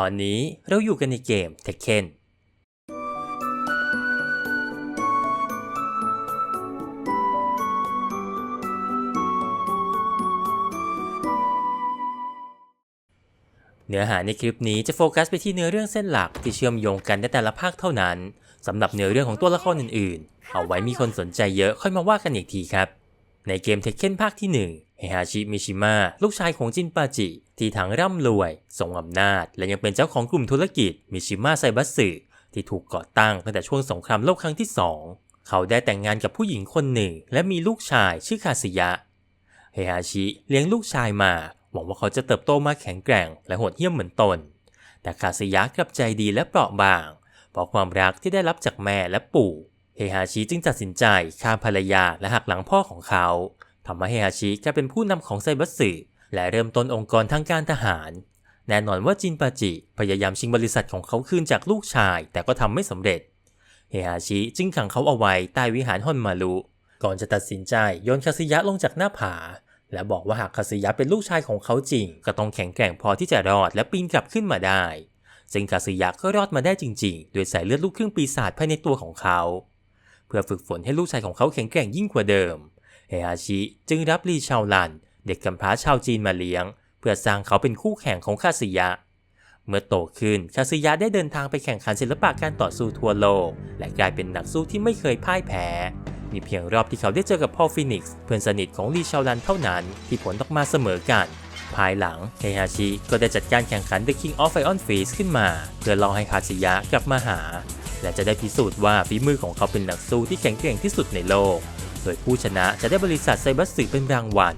ตอนนี้เราอยู่กันในเกม Tekken เนื้อหาในคลิปนี้จะโฟกัสไปที่เนื้อเรื่องเส้นหลักที่เชื่อมโยงกันในแต่ละภาคเท่านั้นสำหรับเนื้อเรื่องของตัวละครอื่นๆ เอาไว้มีคนสนใจเยอะค่อยมาว่ากันอีกทีครับ ในเกมเทคเ e นภาคที่ 1 ฮฮาชิมิชิมะลูกชายของจินปาจิ ที่ทั้งร่ำรวยทรงอำนาจ และยังเป็นเจ้าของกลุ่มธุรกิจมิชิมะไซบัสสึที่ถูกก่อตั้งตั้งแต่ช่วงสงครามโลกครั้งที่2เขาได้แต่งงานกับผู้หญิงคนหนึ่ง และมีลูกชายชื่อคาสิยะเฮฮาชิเลี้ยงลูกชายมา หวังว่าเขาจะเติบโตมาแข็งแกร่ง และโหดเหี้ยมเหมือนตน แต่คาสิยะกลับใจดีและเปราะบาง เพราะความรักที่ได้รับจากแม่และปู่ เฮฮาชิจึงตัดสินใจฆ่าภรรยาและหักหลังพ่อของเขา ทำให้เฮฮาชิกลายเป็นผู้นำของไซบัสสึและเริ่มต้นองค์กรทางการทหาร แน่นอนว่าจินปาจิ พยายามชิงบริษัทของเขาคืนจากลูกชาย แต่ก็ทำไม่สำเร็จ เฮฮาชิจึงขังเขาเอาไว้ใต้วิหารฮอนมารุก่อนจะตัดสินใจโยนคาซิยะลงจากหน้าผา และบอกว่าหากคาซิยะเป็นลูกชายของเขาจริง ก็ต้องแข็งแกร่งพอที่จะรอดและปีนกลับขึ้นมาได้ ซึ่งคาซิยะก็รอดมาได้จริงๆ โดยใส่เลือดลูกครึ่งปีศาจภายในตัวของเขา เพื่อฝึกฝนให้ลูกชายของเขาแข็งแกร่งยิ่งกว่าเดิม เฮฮาชิจึงรับลีชาวลัน เด็กกำพร้าชาวจีนมาเลี้ยง เพื่อสร้างเขาเป็นคู่แข่งของคาซิยะ เมื่อโตขึ้นคาซิยะได้เดินทางไปแข่งขันศิลปะการต่อสู้ทั่วโลก และกลายเป็นนักสู้ที่ไม่เคยพ่ายแพ้มีเพียงรอบที่เขาได้เจอกับพอลฟินิกซ์เพื่อนสนิทของลีชาวลันเท่านั้นที่ผลออกมาเสมอกัน ภายหลังเฮฮาชิก็ได้จัดการแข่งขัน The King of Iron Fist ขึ้นมา เพื่อลองให้คาซิยะกลับมาหา และจะได้พิสูจน์ว่าฝีมือของเขาเป็นนักสู้ที่แข็งแกร่งที่สุดในโลก โดยผู้ชนะจะได้บริษัทไซบัสสึเป็นรางวัล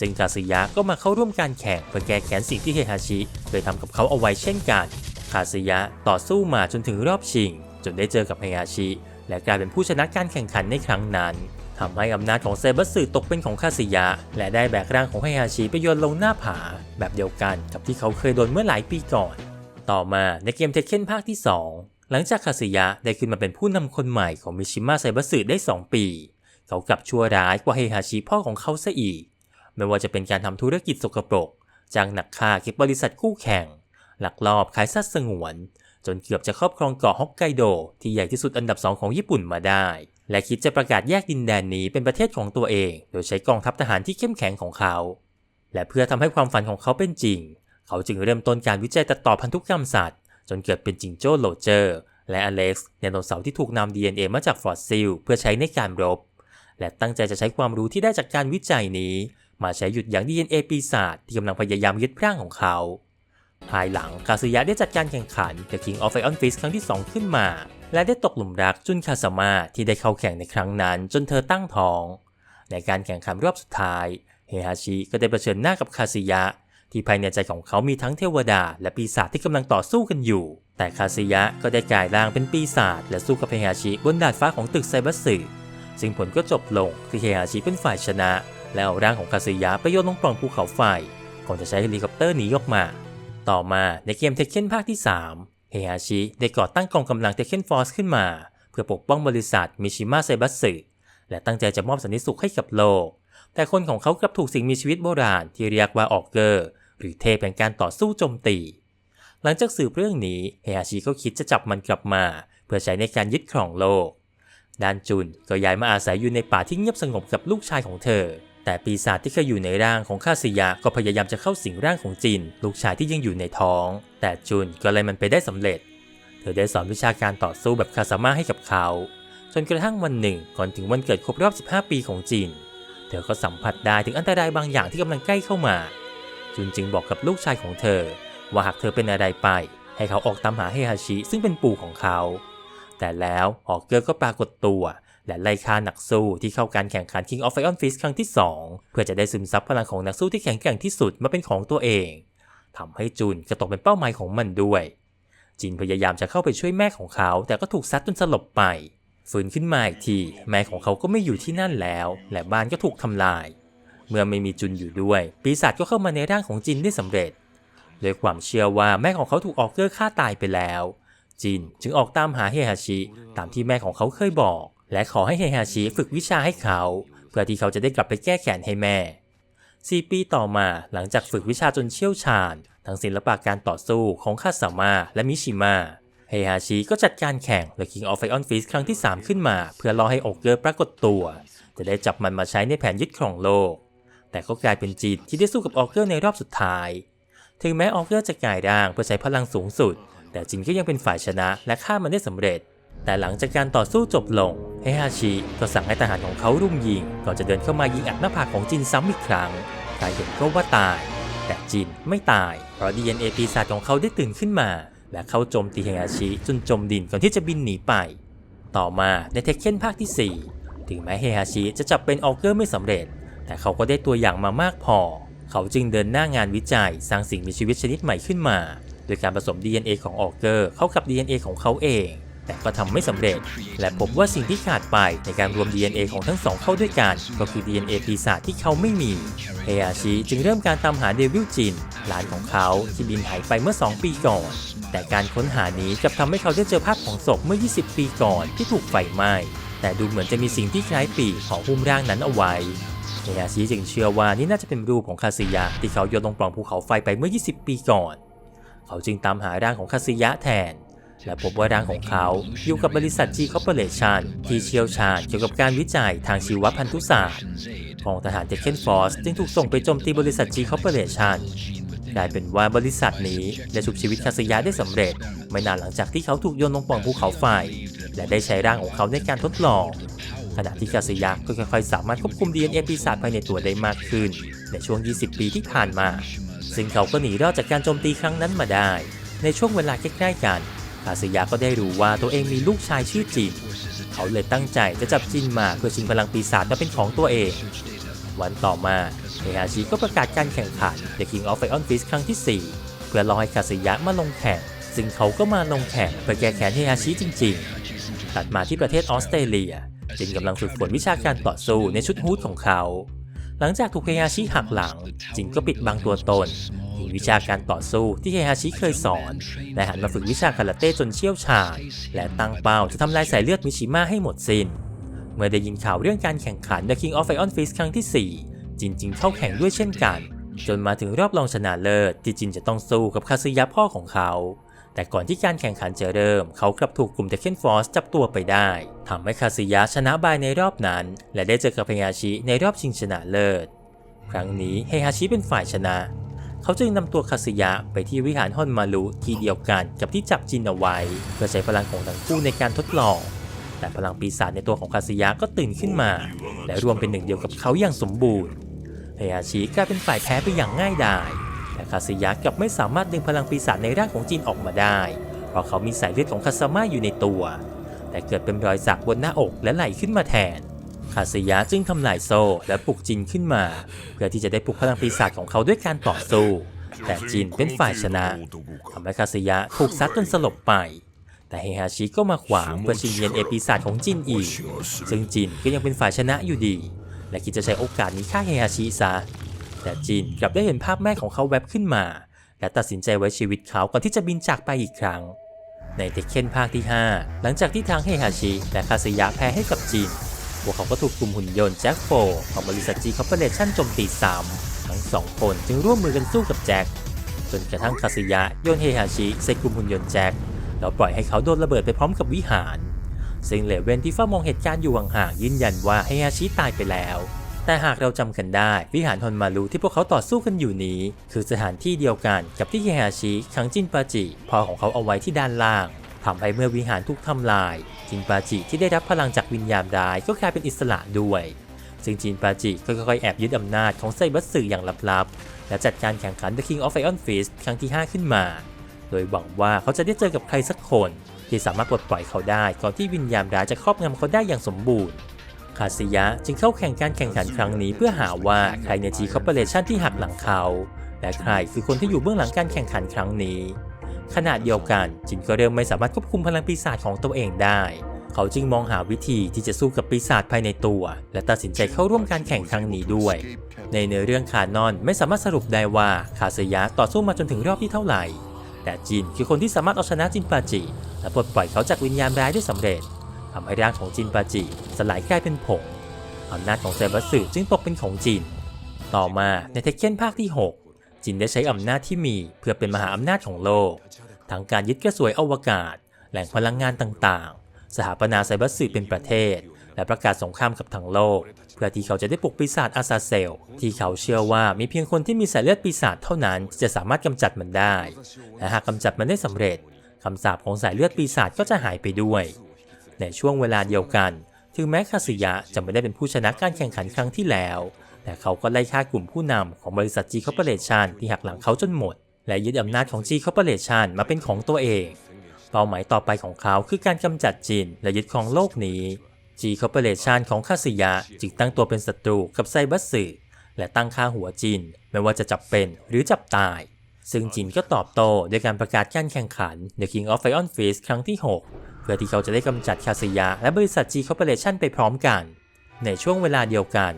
ซึ่งคาซิยะก็มาเข้าร่วมการแข่งเพื่อแก้แค้นสิ่งที่เฮฮาชิเคยทำกับเขาเอาไว้เช่นกัน คาซิยะต่อสู้มาจนถึงรอบชิง จนได้เจอกับเฮฮาชิ และกลายเป็นผู้ชนะการแข่งขันในครั้งนั้นทำให้อำนาจของไซบัสสึตกเป็นของคาซิยะ และได้แบกร่างของเฮฮาชิไปโยนลงหน้าผา แบบเดียวกันกับที่เขาเคยโดนเมื่อหลายปีก่อน ต่อมาในเกมเทคเ e นภาคที่ 2 หลังจากคาซิยะได้ขึ้นมาเป็นผู้นำคนใหม่ของมิชิมะไซบัสสึได้ 2 ปี เขากลับชั่วร้ายกว่าเฮฮาชิพ่อของเขาซะอีก ไม่ว่าจะเป็นการทำธุรกิจสกปรกจ้างหนักฆ่าเก็บบริษัทคู่แข่ง หลักลอบขายสัตว์สงวน จนเกือบจะครอบครองเกาะฮอกไกโด ที่ใหญ่ที่สุดอันดับสองของญี่ปุ่นมาได้ และคิดจะประกาศแยกดินแดนนี้เป็นประเทศของตัวเอง โดยใช้กองทัพทหารที่เข้มแข็งของเขา และเพื่อทำให้ความฝันของเขาเป็นจริง เขาจึงเริ่มต้นการวิจัยตัดต่อพันธุกรรมสัตว์ จนเกิดเป็นจิงโจ้โรเจอร์ และอเล็กซ์ไดโนเสาร์ที่ถูกนำ DNA มาจากฟอสซิลเพื่อใช้ในการรบ และตั้งใจจะใช้ความรู้ที่ได้จากการวิจัยนี้ มาใช้หยุดยั้ง DNA ปีศาจที่กำลังพยายามยึดร่างของเขา ภายหลังคาซึยะได้จัดการแข่งขัน The King of Iron Fist ครั้งที่ 2 ขึ้นมา และได้ตกหลุมรักจุนคาสมาที่ได้เข้าแข่งในครั้งนั้น จนเธอตั้งท้อง ในการแข่งขันรอบสุดท้าย เฮฮาชิก็ได้เผชิญหน้ากับคาซึยะที่ภายในใจของเขามีทั้งเทวดา และปีศาจที่กำลังต่อสู้กันอยู่ แต่คาซึยะก็ได้กลายร่างเป็นปีศาจและสู้กับเฮฮาชิบนดาดฟ้าของตึกไซบัสสึ ซึ่งผลก็จบลงที่เฮฮาชิเป็นฝ่ายชนะ และเอาร่างของคาซึยะไปโยนลงปล่องภูเขาไฟก่อนจะใช้เฮลิคอปเตอร์หนีออกมา ต่อมาในเกมเทคเ e นภาคที่ 3 เฮฮาชิได้ก่อตั้งกองกำลังเทคเ e นฟอร์สขึ้นมา เพื่อปกป้องบริษัทมิชิมะไซบัสสึและตั้งใจจะมอบสันติสุขให้กับโลก แต่คนของเขากลับถูกสิ่งมีชีวิตโบราณที่เรียกว่าออกเกอร์ หรือเทพแห่งการต่อสู้โจมตี หลังจากสืบเรื่องนี้เฮฮาชิก็คิดจะจับมันกลับมา เพื่อใช้ในการยึดครองโลก ด้านจุนก็ย้ายมาอาศัยอยู่ในป่าที่เงียบสงบกับลูกชายของเธอ แต่ปีศาจที่เคยอยู่ในร่างของคาซิยะก็พยายามจะเข้าสิงร่างของจิน ลูกชายที่ยังอยู่ในท้อง แต่จุนก็เลยมันไปได้สำเร็จ เธอได้สอนวิชาการต่อสู้แบบคาซาม่าให้กับเขา จนกระทั่งวันหนึ่งก่อนถึงวันเกิดครบรอบ 15 ปีของจิน เธอก็สัมผัสได้ถึงอันตรายบางอย่างที่กำลังใกล้เข้ามา จุนจึงบอกกับลูกชายของเธอ ว่าหากเธอเป็นอะไรไป ให้เขาออกตามหาเฮฮาชิซึ่งเป็นปู่ของเขา แต่แล้วออกเกอร์ก็ปรากฏตัว และไล่ฆ่านักสู้ที่เข้าการแข่งขัน King of Iron Fist ครั้งที่ 2 เพื่อจะได้ซึมซับพลังของนักสู้ที่แข็งแกร่งที่สุดมาเป็นของตัวเองทำให้จุนก็ตกเป็นเป้าหมายของมันด้วย จินพยายามจะเข้าไปช่วยแม่ของเขา แต่ก็ถูกซัดจนสลบไปฟื้นขึ้นมาอีกทีแม่ของเขาก็ไม่อยู่ที่นั่นแล้ว และบ้านก็ถูกทำลาย เมื่อไม่มีจุนอยู่ด้วย ปีศาจก็เข้ามาในร่างของจินได้สำเร็จด้วยความเชื่อว่าแม่ของเขาถูกออกเกอร์ฆ่าตายไปแล้ว จิน จึงออกตามหาเฮฮาชิ ตามที่แม่ของเขาเคยบอก และขอให้เฮฮาชิฝึกวิชาให้เขา เพื่อที่เขาจะได้กลับไปแก้แค้นให้แม่4ปีต่อมาหลังจากฝึกวิชาจนเชี่ยวชาญ ทั้งศิลปะการต่อสู้ของคาสามาและมิชิมะเฮฮาชิก็จัดการแข่ง The King of Iron Fist ครั้งที่ 3 ขึ้นมา เพื่อรอให้โอเกอร์ปรากฏตัว จะได้จับมันมาใช้ในแผนยึดครองโลก แต่ก็กลายเป็นจีนที่ได้สู้กับออเกอร์ในรอบสุดท้าย ถึงแม้ออเกอร์จะกลายร่างเพื่อใช้พลังสูงสุด แต่จินก็ยังเป็นฝ่ายชนะและฆ่ามันได้สำเร็จ แต่หลังจากการต่อสู้จบลงเฮฮาชิก็สั่งให้ทหารของเขารุมยิงก่อนจะเดินเข้ามายิงอัดหน้าผากของจินซ้ำอีกครั้งใครเห็นก็ว่าตาย แต่จินไม่ตาย เพราะ DNA ปีศาจของเขาได้ตื่นขึ้นมา และเข้าโจมตีเฮฮาชิจนจมดินก่อนที่จะบินหนีไป ต่อมาในเทคเคนภาคที่ 4 ถึงแม้เฮฮาชิจะจับเป็นออเกอร์ไม่สำเร็จ แต่เขาก็ได้ตัวอย่างมามากพอ เขาจึงเดินหน้างานวิจัยสร้างสิ่งมีชีวิตชนิดใหม่ขึ้นมา โดยการผสม DNA ของออเกอร์เข้ากับ DNA ของเขาเอง แต่ก็ทำไม่สำเร็จ และพบว่าสิ่งที่ขาดไปในการรวม DNA ของทั้งสองเข้าด้วยกันก็คือ DNA ปีศาจที่เขาไม่มีเฮยาชิจึงเริ่มการตามหาเดวิลจินหลานของเขาที่บินหายไปเมื่อ 2 ปีก่อน แต่การค้นหานี้กลับทำให้เขาได้เจอภาพของศพเมื่อ 20 ปีก่อนที่ถูกไฟไหม้แต่ดูเหมือนจะมีสิ่งที่คล้ายปีกของหุ้มร่างนั้นเอาไว้เฮยาชิจึงเชื่อว่านี่น่าจะเป็นรูปของคาซิยะที่เขาโยนลงปล่องภูเขาไฟไปเมื่อ 20 ปีก่อน เขาจึงตามหาร่างของคาซิยะแทน และพบว่าร่างของเขาอยู่กับบริษัท G Corporation ที่เชี่ยวชาญเกี่ยวกับการวิจัยทางชีวพันธุศาสตร์กองทหารเทคเคนฟอร์สจึงถูกส่งไปโจมตีบริษัท G Corporation กลายเป็นว่าบริษัทนี้ได้ชุบชีวิตคาซิยะได้สำเร็จ ไม่นานหลังจากที่เขาถูกโยนลงป่องภูเขาไฟ และได้ใช้ร่างของเขาในการทดลอง ขณะที่คาซิยะก็ค่อยๆสามารถควบคุม DNA ปีศาจภายในตัวได้มากขึ้น ในช่วง 20 ปีที่ผ่านมา ซึ่งเขาก็หนีรอดจากการโจมตีครั้งนั้นมาได้ ในช่วงเวลาใกล้ๆกันคาซิยะก็ได้รู้ว่าตัวเองมีลูกชายชื่อจิน เขาเลยตั้งใจจะจับจินมาเพื่อชิงพลังปีศาจมาเป็นของตัวเอง วันต่อมาเฮฮาชิก็ประกาศการแข่งขัน The King of Iron Fist ครั้งที่ 4 เพื่อรอให้คาซิยะมาลงแข่ง ซึ่งเขาก็มาลงแข่งเพื่อแก้แค้นเฮฮาชิจริง ๆ ตัดมาที่ประเทศออสเตรเลียจินกำลังฝึกฝนวิชาการต่อสู้ในชุดฮูดของเขา หลังจากถูกเฮฮาชิหักหลัง จินก็ปิดบังตัวตนทิ้งวิชาการต่อสู้ที่เฮฮาชิเคยสอน และหันมาฝึกวิชาคาราเต้จนเชี่ยวชาญ และตั้งเป้าจะทำลายสายเลือดมิชิมะให้หมดสิน้น เมื่อได้ยินข่าวเรื่องการแข่งขัน The King of Iron Fist ครั้งที่ 4 จินจึงเข้าแข่งด้วยเช่นกัน จนมาถึงรอบรองชนะเลิศที่จินจะต้องสู้กับคาซึยะพ่อของเขา แต่ก่อนที่การแข่งขันจะเริ่ม เขากลับถูกกลุ่มเทคเคนฟอร์สจับตัวไปได้ทำให้คาซึยะชนะบายในรอบนั้น และได้เจอกับเฮฮาชิในรอบชิงชนะเลิศ ครั้งนี้เฮฮาชิเป็นฝ่ายชนะ เขาจึงนำตัวคาซึยะไปที่วิหารฮอนมารุที่เดียวกันกับที่จับจินเอาไว้เพื่อใช้พลังของทั้งคู่ในการทดลอง แต่พลังปีศาจในตัวของคาซึยะก็ตื่นขึ้นมา และรวมเป็นหนึ่งเดียวกับเขาอย่างสมบูรณ์เฮยาชิกลายเป็นฝ่ายแพ้ไปอย่างง่ายดาย คาซึยะกลับไม่สามารถดึงพลังปีศาจในร่างของจินออกมาได้ เพราะเขามีสายเลือดของคาซาม่าอยู่ในตัว แต่เกิดเป็นรอยสักบนหน้าอกและไหล่ขึ้นมาแทน คาซึยะจึงทำลายโซ่และปลุกจินขึ้นมา เพื่อที่จะได้ปลุกพลังปีศาจของเขาด้วยการต่อสู้ แต่จินเป็นฝ่ายชนะทำให้คาซึยะถูกซัดจนสลบไปแต่เฮฮาชิก็มาขวางเพื่อชิงเย็นเอปีศาจของจินอีก ซึ่งจินก็ยังเป็นฝ่ายชนะอยู่ดี และคิดจะใช้โอกาสนี้ฆ่าเฮฮาชิซะ แต่จินกลับได้เห็นภาพแม่ของเขาแวบขึ้นมา และตัดสินใจไว้ชีวิตเขาก่อนที่จะบินจากไปอีกครั้ง ในเทคเคนภาคที่ 5 หลังจากที่ทางเฮฮาชิและคาซึยะแพ้ให้กับจินพวกเขาก็ถูกกลุ่มหุ่นยนต์แจ็คโฟของบริษัท G Corporation โจมตีซ้ำทั้งสองคนจึงร่วมมือกันสู้กับแจ็คจนกระทั่งคาซึยะโยนเฮฮาชิใส่กลุ่มหุ่นยนต์แจ็คแล้วปล่อยให้เขาโดนระเบิดไปพร้อมกับวิหาร ซึ่งเลเวนที่เฝ้ามองเหตุการณ์อยู่ห่างๆยืนยันว่าเฮฮาชิตายไปแล้ว แต่หากเราจำกันได้ วิหารฮอนมารุที่พวกเขาต่อสู้กันอยู่นี้ คือสถานที่เดียวกันกับที่เฮฮาชิขังจินปาจิพ่อของเขาเอาไว้ที่ด้านล่างทำให้เมื่อวิหารถูกทำลาย จินปาจิที่ได้รับพลังจากวิญญาณร้ายก็กลายเป็นอิสระด้วย ซึ่งจินปาจิก็ค่อยๆแอบยึดอำนาจของไซบัสสึอย่างลับๆ และจัดการแข่งขัน The King of Iron Fist ครั้งที่ 5 ขึ้นมา โดยหวังว่าเขาจะได้เจอกับใครสักคน ที่สามารถปลดปล่อยเขาได้ก่อนที่วิญญาณร้ายจะครอบงำเขาได้อย่างสมบูรณ์ คาซิยะจึงเข้าแข่งการแข่งขันครั้งนี้เพื่อหาว่าใครใน G Corporation ที่หักหลังเขา และใครคือคนที่อยู่เบื้องหลังการแข่งขันครั้งนี้ ขณะเดียวกันจินก็เริ่มไม่สามารถควบคุมพลังปีศาจของตัวเองได้ เขาจึงมองหาวิธีที่จะสู้กับปีศาจภายในตัว และตัดสินใจเข้าร่วมการแข่งครั้งนี้ด้วย ในเนื้อเรื่องคานอนไม่สามารถสรุปได้ว่าคาซึยะต่อสู้มาจนถึงรอบที่เท่าไหร่ แต่จินคือคนที่สามารถเอาชนะจินปาจิ และปลดปล่อยเขาจากวิญญาณร้ายได้สำเร็จ ทำให้ร่างของจินปาจิสลายกลายเป็นผงอำนาจของไซบัสสึจึงตกเป็นของจิน ต่อมาในเทคเคนภาคที่ 6 จินได้ใช้อำนาจที่มีเพื่อเป็นมหาอำนาจของโลก ทั้งการยึดกระสวยอวกาศ แหล่งพลังงานต่างๆ สถาปนาไซบัสสื่อเป็นประเทศ และประกาศสงครามกับทั้งโลก เพื่อที่เขาจะได้ปลุกปีศาจอาซาเซล ที่เขาเชื่อว่ามีเพียงคนที่มีสายเลือดปีศาจเท่านั้นที่จะสามารถกำจัดมันได้ และหากกำจัดมันได้สำเร็จคำสาปของสายเลือดปีศาจก็จะหายไปด้วย ในช่วงเวลาเดียวกัน ถึงแม้คาสิยะจะไม่ได้เป็นผู้ชนะการแข่งขันครั้งที่แล้ว แต่เขาก็ไล่ฆ่ากลุ่มผู้นำของบริษัท G Corporation ที่หักหลังเขาจนหมด และยึดอำนาจของ G Corporation มาเป็นของตัวเอง เป้าหมายต่อไปของเขาคือการกำจัดจีนและยึดครองโลกนี้ G Corporation ของคาสิยะจึงตั้งตัวเป็นศัตรูกับไซบัสสึและตั้งค่าหัวจีนไม่ว่าจะจับเป็นหรือจับตาย ซึ่งจินก็ตอบโต้ด้วยการประกาศการแข่งขัน The King of Iron Fist ครั้งที่ 6 พื่อที่เขาจะได้กำจัดคาสิยะและบริษัท G Corporation ไปพร้อมกัน ในช่วงเวลาเดียวกัน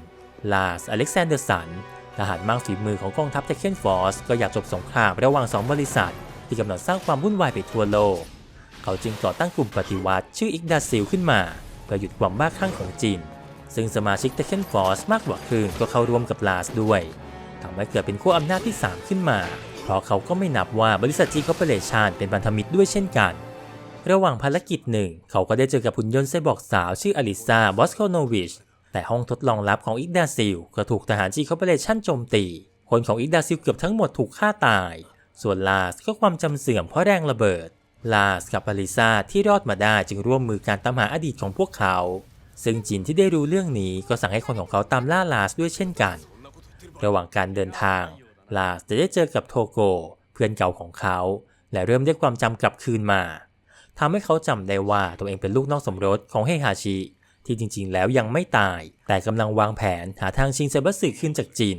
ลาส อเล็กซานเดอร์สัน ทหารมากฝีมือของกองทัพเทคเคนฟอร์สก็อยากจบสงครามระหว่างสองบริษัท ที่กำลังสร้างความวุ่นวายไปทั่วโลก เขาจึงก่อตั้งกลุ่มปฏิวัติ ชื่ออิกดาซิลขึ้นมา เพื่อหยุดความบ้าคลั่งของจีน ซึ่งสมาชิกเทคเคนฟอร์สมากกว่าครึ่งก็เข้าร่วมกับลาสด้วยทำให้เกิดเป็นขั้วอำนาจที่ 3 ขึ้นมา เพราะเขาก็ไม่นับว่าบริษัทจีคอร์ปอเรชันเป็นพันธมิตรด้วยเช่นกัน ระหว่างภารกิจหนึ่ง เขาก็ได้เจอกับหุ่นยนต์ไซบอร์กสาวชื่ออลิซาบอสโคโนวิช แต่ห้องทดลองลับของอิกดาซิลก็ถูกทหารจีคอร์ปอเรชันโจมตี คนของอิกดาซิลเกือบทั้งหมดถูกฆ่าตาย ส่วนลาสก็ความจำเสื่อมเพราะแรงระเบิด ลาสกับอลิซาที่รอดมาได้จึงร่วมมือการตามหาอดีตของพวกเขา ซึ่งจินที่ได้รู้เรื่องนี้ก็สั่งให้คนของเขาตามล่าลาสด้วยเช่นกัน ระหว่างการเดินทาง ลาสจะได้เจอกับโทโกเพื่อนเก่าของเขา และเริ่มได้ความจำกลับคืนมา ทำให้เขาจำได้ว่าตัวเองเป็นลูกนอกสมรสของเฮฮาชิ ที่จริงๆ แล้วยังไม่ตาย แต่กำลังวางแผนหาทางชิงเซบัสสึขึ้นจากจิน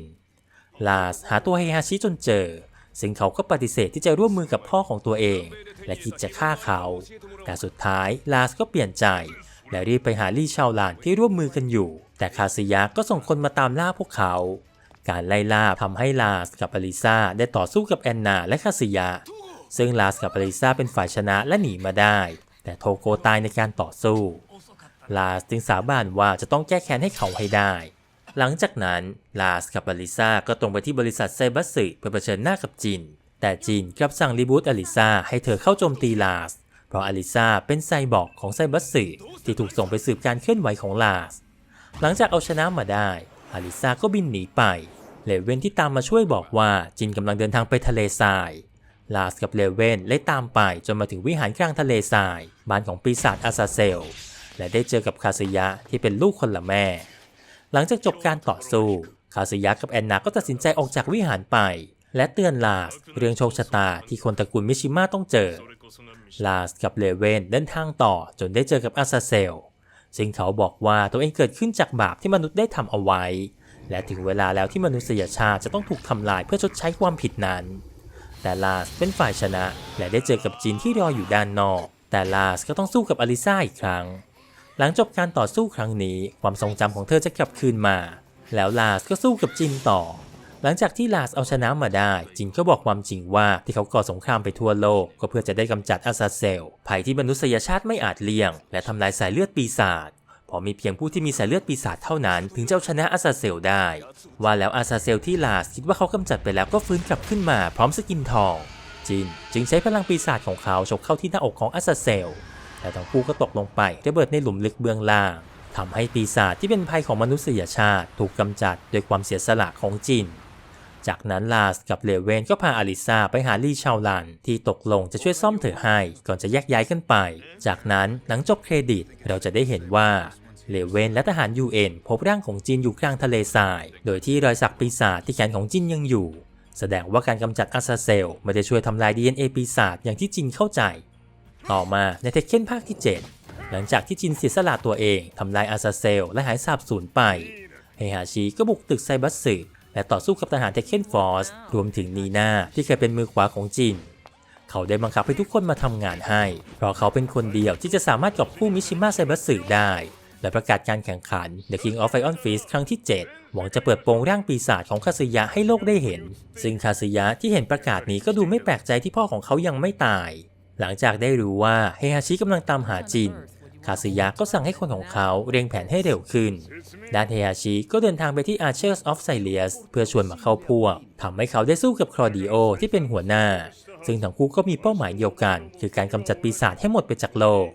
ลาสหาตัวเฮฮาชิจนเจอ ซึ่งเขาก็ปฏิเสธที่จะร่วมมือกับพ่อของตัวเอง และคิดจะฆ่าเขา แต่สุดท้ายลาสก็เปลี่ยนใจ และรีบไปหาลี่ชาวลานที่ร่วมมือกันอยู่ แต่คาซิยะก็ส่งคนมาตามล่าพวกเขาการไล่ล่าทำให้ลาสกับอลิซาได้ต่อสู้กับแอนนาและคาซิยะ ซึ่งลาสกับอลิซาเป็นฝ่ายชนะและหนีมาได้ แต่โทโกตายในการต่อสู้ ลาสจึงสาบานว่าจะต้องแก้แค้นให้เขาให้ได้ หลังจากนั้นลาสกับอลิซาก็ตรงไปที่บริษัทไซบัสสึเพื่อเผชิญหน้ากับจิน แต่จินกลับสั่งรีบูตอลิซาให้เธอเข้าโจมตีลาส เพราะอลิซาเป็นไซบอร์กของไซบัสสึที่ถูกส่งไปสืบการเคลื่อนไหวของลาส หลังจากเอาชนะมาได้อลิซาก็บินหนีไปเลเวนที่ตามมาช่วยบอกว่าจินกำลังเดินทางไปทะเลทราย ลาสกับเลเว่นเลยตามไปจนมาถึงวิหารกลางทะเลทรายบ้านของปีศาจอาซาเซล และได้เจอกับคาซิยะที่เป็นลูกคนละแม่ หลังจากจบการต่อสู้คาซิยะกับแอนนาก็ตัดสินใจออกจากวิหารไป และเตือนลาสเรื่องโชคชะตาที่คนตระกูลมิชิมะต้องเจอ ลาสกับเลเวนเดินทางต่อจนได้เจอกับอาซาเซล ซึ่งเขาบอกว่าตัวเองเกิดขึ้นจากบาปที่มนุษย์ได้ทำเอาไว้ และถึงเวลาแล้วที่มนุษยชาติจะต้องถูกทำลายเพื่อชดใช้ความผิดนั้น แต่ลาสเป็นฝ่ายชนะ และได้เจอกับจินที่รออยู่ด้านนอก แต่ลาสก็ต้องสู้กับอลิซาอีกครั้ง หลังจบการต่อสู้ครั้งนี้ความทรงจำของเธอจะกลับคืนมา แล้วลาสก็สู้กับจินต่อ หลังจากที่ลาสเอาชนะมาได้ จินก็บอกความจริงว่าที่เขาก่อสงครามไปทั่วโลก ก็เพื่อจะได้กำจัดอาซาเซลภัยที่มนุษยชาติไม่อาจเลี่ยง และทำลายสายเลือดปีศาจ ราะมีเพียงผู้ที่มีสายเลือดปีศาจเท่านั้น ถึงจะเอาชนะอาซาเซลได้ ว่าแล้วอาซาเซลที่ลาสคิดว่าเขากำจัดไปแล้วก็ฟื้นกลับขึ้นมาพร้อมสกินทอง จินจึงใช้พลังปีศาจของเขาฉกเข้าที่หน้าอกของอาซาเซล แต่ทั้งคู่ก็ตกลงไประเบิดในหลุมลึกเบื้องล่างทำให้ปีศาจที่เป็นภัยของมนุษยชาติ ถูกกำจัดโดยความเสียสละของจิน จากนั้นลาสกับเลเวนก็พาอลิซาไปหาลี่ชาวลัน ที่ตกลงจะช่วยซ่อมเธอให้ก่อนจะแยกย้ายกันไป จากนั้นหลังจบเครดิตเราจะได้เห็นว่า เลเวนและทหาร UN พบร่างของจินอยู่กลางทะเลทราย โดยที่รอยสักปีศาจที่แขนของจินยังอยู่ แสดงว่าการกำจัดอาซาเซลไม่ได้ช่วยทำลาย DNA ปีศาจอย่างที่จินเข้าใจ ต่อมาในเทคเคนภาคที่ 7 หลังจากที่จินเสียสละตัวเองทำลายอาซาเซลและหายสาบสูญไป เฮฮาชิก็บุกตึกไซบัสสึและต่อสู้กับทหารเทคเคนฟอร์สรวมถึงนีนาที่เคยเป็นมือขวาของจินเขาได้บังคับให้ทุกคนมาทำงานให้ เพราะเขาเป็นคนเดียวที่จะสามารถกอบคู่มิชิมะไซบัสสึได้ และประกาศการแข่งขัน The King of Iron Fist ครั้งที่ 7 หวังจะเปิดโปงร่างปีศาจของคาซึยะให้โลกได้เห็น ซึ่งคาซึยะที่เห็นประกาศนี้ก็ดูไม่แปลกใจที่พ่อของเขายังไม่ตาย หลังจากได้รู้ว่าเฮฮาชิกำลังตามหาจิน คาซึยะก็สั่งให้คนของเขาเร่งแผนให้เร็วขึ้น ด้านเฮยาชิก็เดินทางไปที่ Archers of Silius เพื่อชวนมาเข้าพวกทำให้เขาได้สู้กับคลอดิโอที่เป็นหัวหน้า ซึ่งทั้งคู่ก็มีเป้าหมายเดียวกัน คือการกำจัดปีศาจให้หมดไปจากโลก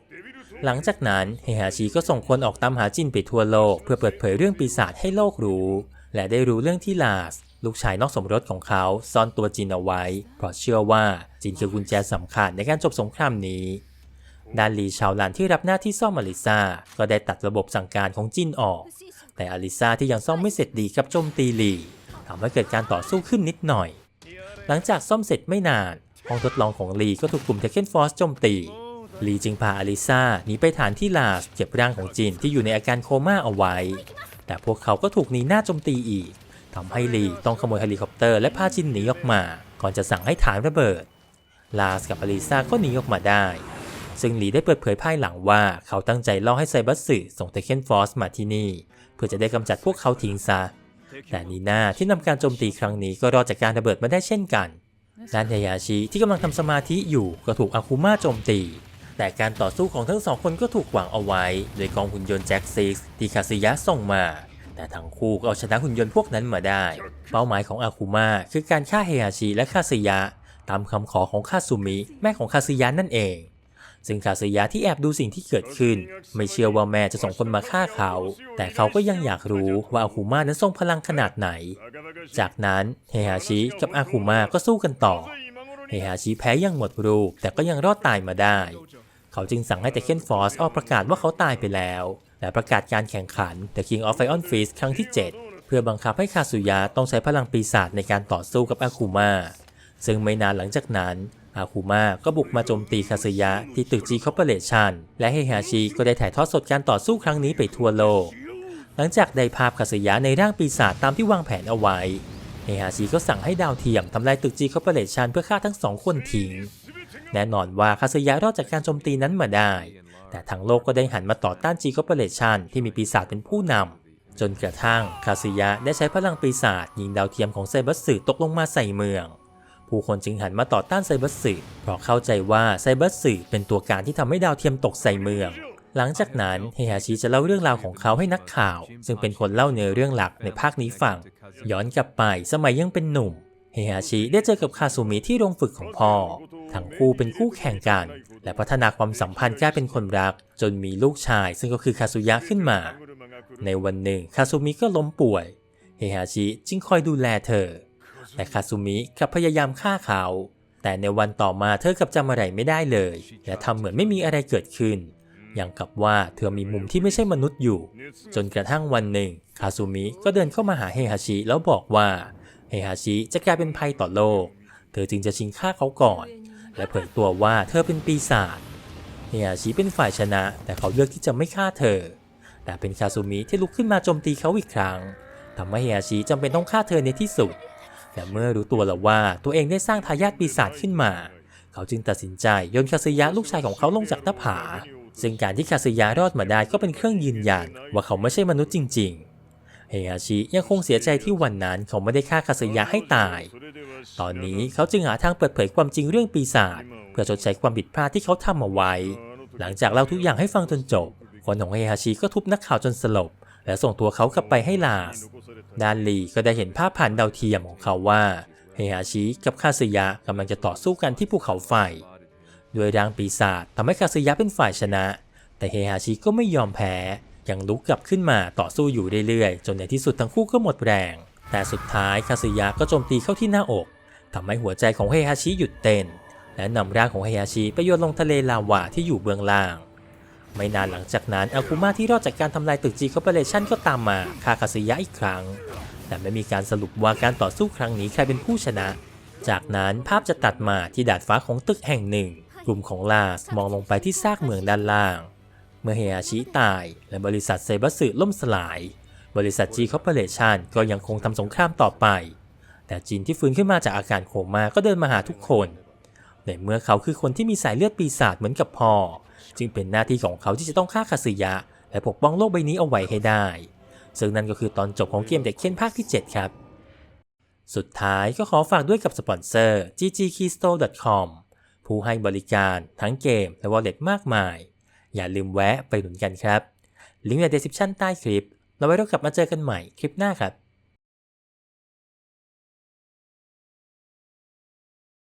หลังจากนั้นเฮฮาชิก็ส่งคนออกตามหาจินไปทั่วโลก เพื่อเปิดเผยเรื่องปีศาจให้โลกรู้ และได้รู้เรื่องที่ลาส ลูกชายนอกสมรสของเขาซ่อนตัวจินเอาไว้ เพราะเชื่อว่าจินคือกุญแจสำคัญในการจบสงครามนี้ด้านลีชาวลานที่รับหน้าที่ซ่อมอลิซาก็ได้ตัดระบบสั่งการของจินออก แต่อลิซาที่ยังซ่อมไม่เสร็จดีกับโจมตีลีทำให้เกิดการต่อสู้ขึ้นนิดหน่อย หลังจากซ่อมเสร็จไม่นานห้องทดลองของลีก็ถูกกลุ่มเทคเคนฟอร์สโจมตี ลีจึงพาอลิซาหนีไปฐานที่ลาสเก็บร่างของจินที่อยู่ในอาการโคม่าเอาไว้ แต่พวกเขาก็ถูกนีหน้าโจมตีอีกทำให้ลีต้องขโมยเฮลิคอปเตอร์และพาจินหนีออกมา ก่อนจะสั่งให้ฐานระเบิด ลาสกับอลิซาก็หนีออกมาได้ ซึ่งลีได้เปิดเผยภายหลังว่าเขาตั้งใจล่อให้ไซบัสสึส่งเทคเคนฟอสมาที่นี่ เพื่อจะได้กำจัดพวกเขาทิ้งซะ แต่นีนาที่นำการโจมตีครั้งนี้ก็รอดจากการระเบิดมาได้เช่นกันด้านเทยาชิที่กำลังทำสมาธิอยู่ก็ถูกอาคุมาโจมตี แต่การต่อสู้ของทั้งสองคนก็ถูกวางเอาไว้ โดยกองหุ่นยนต์แจ็คซิกที่คาซึยะส่งมา แต่ทั้งคู่ก็เอาชนะหุ่นยนต์พวกนั้นมาได้ เป้าหมายของอาคุมาคือการฆ่าเฮยาชิและคาซึยะ ตามคำขอของคาซุมิแม่ของคาซึยะนั่นเอง ซึ่งคาซึยะที่แอบดูสิ่งที่เกิดขึ้น ไม่เชื่อว่าแม่จะส่งคนมาฆ่าเขา แต่เขาก็ยังอยากรู้ว่าอาคุมานั้นทรงพลังขนาดไหน จากนั้นเฮฮาชิกับอาคุมาก็สู้กันต่อเฮฮาชิแพ้อยังหมดรูปแต่ก็ยังรอดตายมาได้ เขาจึงสั่งให้เทเคนฟอร์สออกประกาศว่าเขาตายไปแล้ว และประกาศการแข่งขัน The King of Iron Fist ครั้งที่ 7 เพื่อบังคับให้คาสุยะต้องใช้พลังปีศาจในการต่อสู้กับอาคุมาซึ่งไม่นานหลังจากนั้นอาคุมาก็บุกมาโจมตีคาสึยะที่ตึก G Corporation และเฮฮาชิก็ได้ถ่ายทอดสดการต่อสู้ครั้งนี้ไปทั่วโลก หลังจากได้ภาพคาสึยะในร่างปีศาจตามที่วางแผนเอาไว้ เฮฮาชิก็สั่งให้ดาวเทียมทำลายตึก G Corporation เพื่อฆ่าทั้งสองคนทิ้ง แน่นอนว่าคาสึยะรอดจากการโจมตีนั้นมาได้ แต่ทั้งโลกก็ได้หันมาต่อต้าน G Corporation ที่มีปีศาจเป็นผู้นำ จนกระทั่งคาสึยะได้ใช้พลังปีศาจยิงดาวเทียมของไซบัสสึตกลงมาใส่เมือง ผู้คนจึงหันมาต่อต้านไซบัสสึเพราะเข้าใจว่าไซบัสสึเป็นตัวการที่ทำให้ดาวเทียมตกใส่เมืองหลังจากนั้นเฮฮาชิจะเล่าเรื่องราวของเขาให้นักข่าว ซึ่งเป็นคนเล่าเนื้อเรื่องหลักในภาคนี้ฟัง ย้อนกลับไปสมัยยังเป็นหนุ่ม ฮฮาชิได้เจอกับคาซูมิที่โรงฝึกของพ่อ ทั้งคู่เป็นคู่แข่งกัน และพัฒนาความสัมพันธ์กลายเป็นคนรัก จนมีลูกชายซึ่งก็คือคาซุยะขึ้นมา ในวันหนึ่งคาซูมิก็ล้มป่วย เฮฮาชิจึงคอยดูแลเธอ แต่คาซูมิกลับพยายามฆ่าเขา แต่ในวันต่อมาเธอกลับจำอะไรไม่ได้เลย และทำเหมือนไม่มีอะไรเกิดขึ้นอย่างกับว่าเธอมีมุมที่ไม่ใช่มนุษย์อยู่ จนกระทั่งวันหนึ่ง คาซูมิก็เดินเข้ามาหาเฮฮาชิแล้วบอกว่า เฮฮาชิจะกลายเป็นภัยต่อโลก เธอจึงจะชิงฆ่าเขาก่อน และเผยตัวว่าเธอเป็นปีศาจ เฮฮาชิเป็นฝ่ายชนะ แต่เขาเลือกที่จะไม่ฆ่าเธอ แต่เป็นคาซูมิที่ลุกขึ้นมาโจมตีเขาอีกครั้งทำให้เฮฮาชิจำเป็นต้องฆ่าเธอในที่สุด แต่เมื่อรู้ตัวแล้วว่าตัวเองได้สร้างทายาทปีศาจขึ้นมา เขาจึงตัดสินใจโยนคาซึยะลูกชายของเขาลงจากหน้าผา ซึ่งการที่คาซึยะรอดมาได้ก็เป็นเครื่องยืนยันว่าเขาไม่ใช่มนุษย์จริง ๆ เฮฮาชิยังคงเสียใจที่วันนั้นเขาไม่ได้ฆ่าคาซึยะให้ตาย ตอนนี้เขาจึงหาทางเปิดเผยความจริงเรื่องปีศาจเพื่อชดใช้ความผิดพลาดที่เขาทำเอาไว้ หลังจากเล่าทุกอย่างให้ฟังจนจบ คนของเฮฮาชิก็ทุบนักข่าวจนสลบ และส่งตัวเขากลับไปให้ลาส ดานลีก็ได้เห็นภาพผ่านดาวเทียมของเขาว่าเฮฮาชิกับคาซึยะกำลังจะต่อสู้กันที่ภูเขาไฟด้วยร่างปีศาจทำให้คาซึยะเป็นฝ่ายชนะ แต่เฮฮาชิก็ไม่ยอมแพ้ ยังลุกกลับขึ้นมาต่อสู้อยู่เรื่อยๆ จนในที่สุดทั้งคู่ก็หมดแรง แต่สุดท้ายคาซึยะก็โจมตีเข้าที่หน้าอกทำให้หัวใจของเฮฮาชิหยุดเต้น และนำร่างของเฮฮาชิไปโยนลงทะเลลาวาที่อยู่เบื้องล่าง ไม่นานหลังจากนั้นอากุมาที่รอดจากการทำลายตึกจีคอร์ปอเรชันก็ตามมาฆ่าคาซึยะอีกครั้ง แต่ไม่มีการสรุปว่าการต่อสู้ครั้งนี้ใครเป็นผู้ชนะ จากนั้นภาพจะตัดมาที่ดาดฟ้าของตึกแห่งหนึ่ง กลุ่มของลาสมองลงไปที่ซากเมืองด้านล่าง มื่อเฮอาชิตาย และบริษัทเซบัสึล่มสลาย บริษัทจีคอร์ปอเรชันก็ยังคงทำสงครามต่อไป แต่จินที่ฟื้นขึ้นมาจากอาการโคม่าก็เดินมาหาทุกคน ในเมื่อเขาคือคนที่มีสายเลือดปีศาจเหมือนกับพ่อ จึงเป็นหน้าที่ของเขาที่จะต้องฆ่าคาสึยะ และปกป้องโลกใบนี้เอาไว้ให้ได้ ซึ่งนั่นก็คือตอนจบของเกมเด็กเค้นภาคที่ 7 ครับ สุดท้ายก็ขอฝากด้วยกับสปอนเซอร์ ggkeystore.com ผู้ให้บริการทั้งเกมและ wallet มากมาย อย่าลืมแวะไปหนุนกันครับ ลิงก์ใน description ใต้คลิป เราไว้เรากลับมาเจอกันใหม่คลิปหน้าครับ